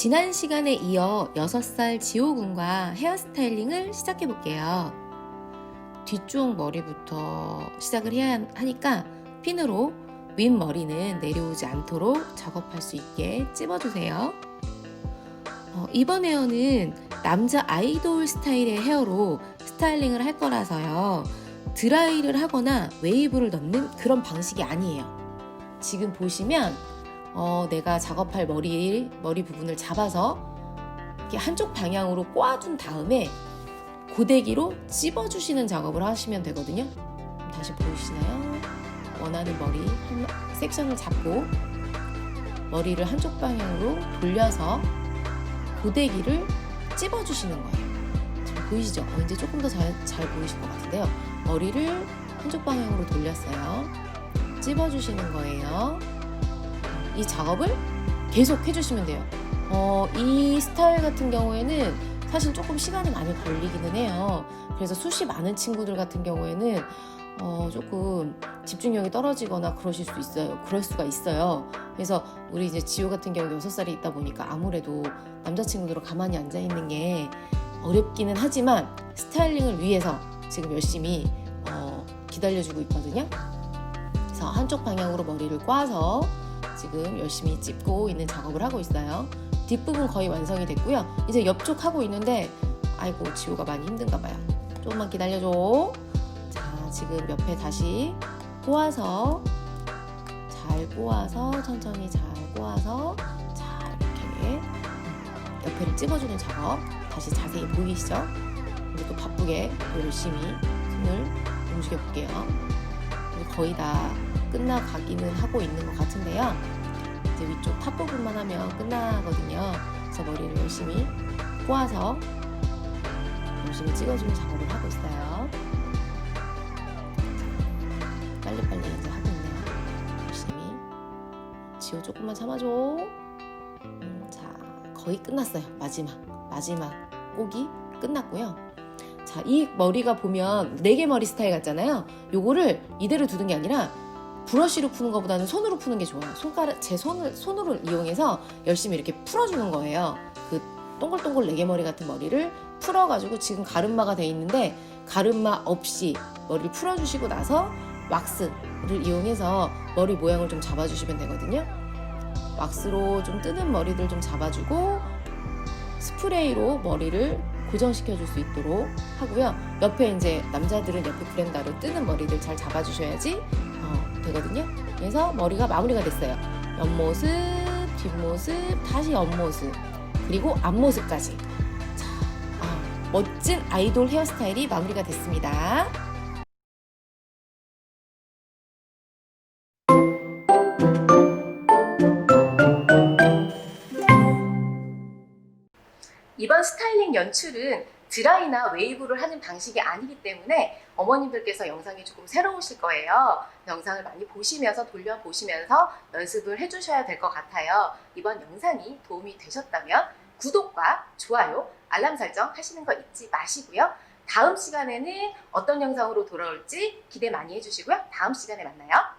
지난 시간에 이어 6살 지호군과 헤어스타일링을 시작해 볼게요. 뒤쪽 머리부터 시작을 해야 하니까 핀으로 윗머리는 내려오지 않도록 작업할 수 있게 찝어주세요. 어, 이번 헤어는 남자 아이돌 스타일의 헤어로 스타일링을 할 거라서요. 드라이를 하거나 웨이브를 넣는 그런 방식이 아니에요. 지금 보시면 어, 내가 작업할 머리 머리 부분을 잡아서 이렇게 한쪽 방향으로 꼬아준 다음에 고데기로 찝어주시는 작업을 하시면 되거든요. 다시 보이시나요? 원하는 머리 한 섹션을 잡고 머리를 한쪽 방향으로 돌려서 고데기를 찝어주시는 거예요. 지금 보이시죠? 어, 이제 조금 더 잘 잘 보이실 것 같은데요. 머리를 한쪽 방향으로 돌렸어요. 찝어주시는 거예요. 이 작업을 계속 해주시면 돼요. 어, 이 스타일 같은 경우에는 사실 조금 시간이 많이 걸리기는 해요. 그래서 숱이 많은 친구들 같은 경우에는 어, 조금 집중력이 떨어지거나 그러실 수 있어요. 그럴 수가 있어요. 그래서 우리 이제 지호 같은 경우 6살이 있다 보니까 아무래도 남자친구들은 가만히 앉아 있는 게 어렵기는 하지만 스타일링을 위해서 지금 열심히 어, 기다려주고 있거든요. 그래서 한쪽 방향으로 머리를 꽈서 지금 열심히 찝고 있는 작업을 하고 있어요. 뒷부분 거의 완성이 됐고요. 이제 옆쪽 하고 있는데 아이고 지호가 많이 힘든가 봐요. 조금만 기다려줘. 자 지금 옆에 다시 꼬아서 잘 꼬아서 천천히 잘 꼬아서 자 이렇게 옆에를 찝어주는 작업 다시 자세히 보이시죠? 이제 또 바쁘게 또 열심히 손을 움직여 볼게요. 거의 다 끝나가기는 하고 있는 것 같은데요. 이제 위쪽 탑 부분만 하면 끝나거든요. 그래서 머리를 열심히 꼬아서 열심히 찍어주는 작업을 하고 있어요. 빨리빨리 이제 하고 있네요. 열심히. 지호 조금만 참아줘. 음, 자, 거의 끝났어요. 마지막. 마지막 꼭이 끝났고요. 자, 이 머리가 보면 네 개 머리 스타일 같잖아요. 요거를 이대로 두는 게 아니라 브러쉬로 푸는 것보다는 손으로 푸는 게 좋아요. 손가락, 제 손을, 손으로 이용해서 열심히 이렇게 풀어주는 거예요. 그 동글동글 네개 머리 같은 머리를 풀어가지고 지금 가르마가 돼 있는데 가르마 없이 머리를 풀어주시고 나서 왁스를 이용해서 머리 모양을 좀 잡아주시면 되거든요. 왁스로 좀 뜨는 머리들 좀 잡아주고 스프레이로 머리를 고정시켜 줄 수 있도록 하고요. 옆에 이제 남자들은 옆에 브랜다로 뜨는 머리들 잘 잡아주셔야지 어, 되거든요. 그래서 머리가 마무리가 됐어요. 옆모습, 뒷모습, 다시 옆모습, 그리고 앞모습까지. 자, 아, 멋진 아이돌 헤어스타일이 마무리가 됐습니다. 이번 스타일링 연출은 드라이나 웨이브를 하는 방식이 아니기 때문에 어머님들께서 영상이 조금 새로우실 거예요. 영상을 많이 보시면서 돌려보시면서 연습을 해주셔야 될 것 같아요. 이번 영상이 도움이 되셨다면 구독과 좋아요, 알람 설정 하시는 거 잊지 마시고요. 다음 시간에는 어떤 영상으로 돌아올지 기대 많이 해주시고요. 다음 시간에 만나요.